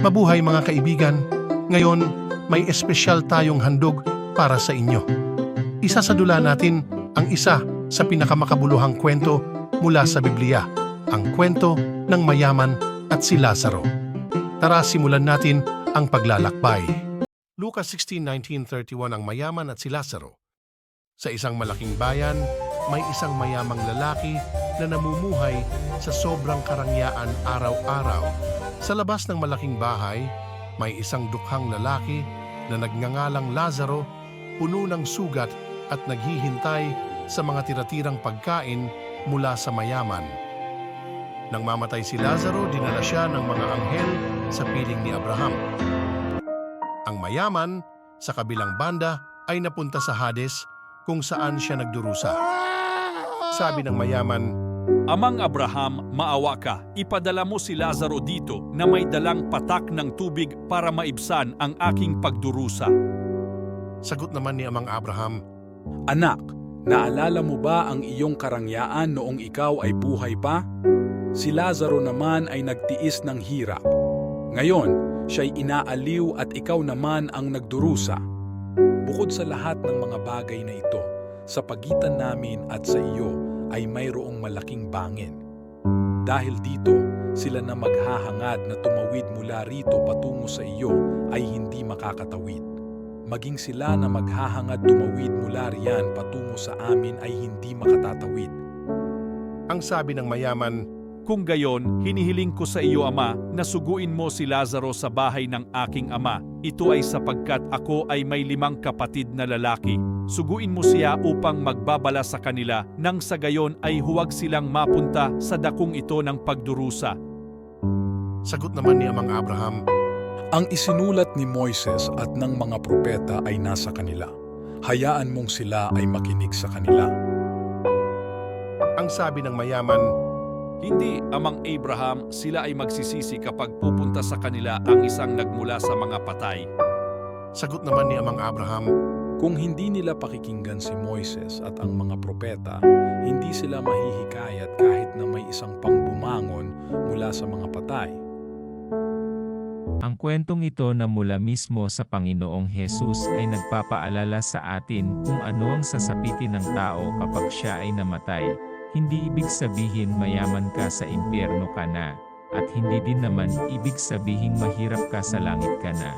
Mabuhay mga kaibigan, ngayon may espesyal tayong handog para sa inyo. Isa sa dula natin ang isa sa pinakamakabuluhang kwento mula sa Biblia, ang kwento ng mayaman at si Lazaro. Tara simulan natin ang paglalakbay. Lucas 16:19-31 ang mayaman at si Lazaro. Sa isang malaking bayan, may isang mayamang lalaki na namumuhay sa sobrang karangyaan araw-araw. Sa labas ng malaking bahay, may isang dukhang lalaki na nagngangalang Lazaro, puno ng sugat at naghihintay sa mga tiratirang pagkain mula sa mayaman. Nang mamatay si Lazaro, dinala siya ng mga anghel sa piling ni Abraham. Ang mayaman, sa kabilang banda, ay napunta sa Hades kung saan siya nagdurusa. Sabi ng mayaman, Amang Abraham, maawa ka, ipadala mo si Lazaro dito na may dalang patak ng tubig para maibsan ang aking pagdurusa. sagot naman ni Amang Abraham, Anak, naalala mo ba ang iyong karangyaan noong ikaw ay buhay pa? Si Lazaro naman ay nagtiis ng hirap. Ngayon, siya'y inaaliw at ikaw naman ang nagdurusa. Bukod sa lahat ng mga bagay na ito, sa pagitan namin at sa iyo ay mayroong malaking bangin. Dahil dito, sila na maghahangad na tumawid mula rito patungo sa iyo ay hindi makakatawid maging sila na maghahangad tumawid mula riyan patungo sa amin ay hindi makatatawid. ang sabi ng mayaman, Kung gayon, hinihiling ko sa iyo, Ama, na suguin mo si Lazaro sa bahay ng aking ama. Ito ay sapagkat ako ay may limang kapatid na lalaki. Suguin mo siya upang magbabala sa kanila, nang sa gayon ay huwag silang mapunta sa dakong ito ng pagdurusa. sagot naman ni Amang Abraham, Ang isinulat ni Moises at ng mga propeta ay nasa kanila. Hayaan mong sila ay makinig sa kanila. ang sabi ng mayaman, Hindi, Amang Abraham, sila ay magsisisi kapag pupunta sa kanila ang isang nagmula sa mga patay. sagot naman ni Amang Abraham, Kung hindi nila pakikinggan si Moises at ang mga propeta, hindi sila mahihikayat kahit na may isang pangbumangon mula sa mga patay. Ang kwentong ito na mula mismo sa Panginoong Hesus ay nagpapaalala sa atin kung ano ang sasapitin ng tao kapag siya ay namatay. Hindi ibig sabihin mayaman ka sa impyerno ka na, at hindi din naman ibig sabihin mahirap ka sa langit ka na.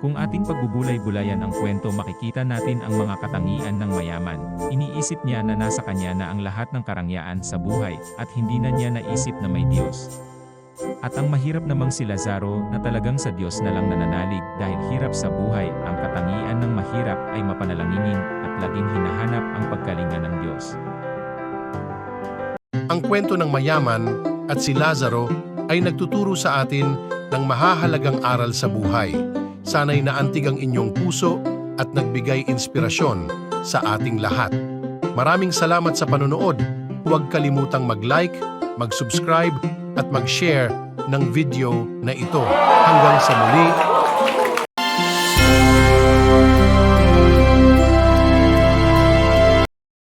Kung ating pagbubulay-bulayan ang kwento makikita natin ang mga katangian ng mayaman. Iniisip niya na nasa kanya na ang lahat ng karangyaan sa buhay at hindi na niya naisip na may Diyos. At ang mahirap namang si Lazaro na talagang sa Diyos na lang nananalig dahil hirap sa buhay, ang katangian ng mahirap ay mapanalanginin laging hinahanap ang pagkalinga ng Diyos. ang kwento ng mayaman at si Lazaro ay nagtuturo sa atin ng mahahalagang aral sa buhay. Sana'y naantig ang inyong puso at nagbigay inspirasyon sa ating lahat. Maraming salamat sa panonood. Huwag kalimutang mag-like, mag-subscribe at mag-share ng video na ito. Hanggang sa muli,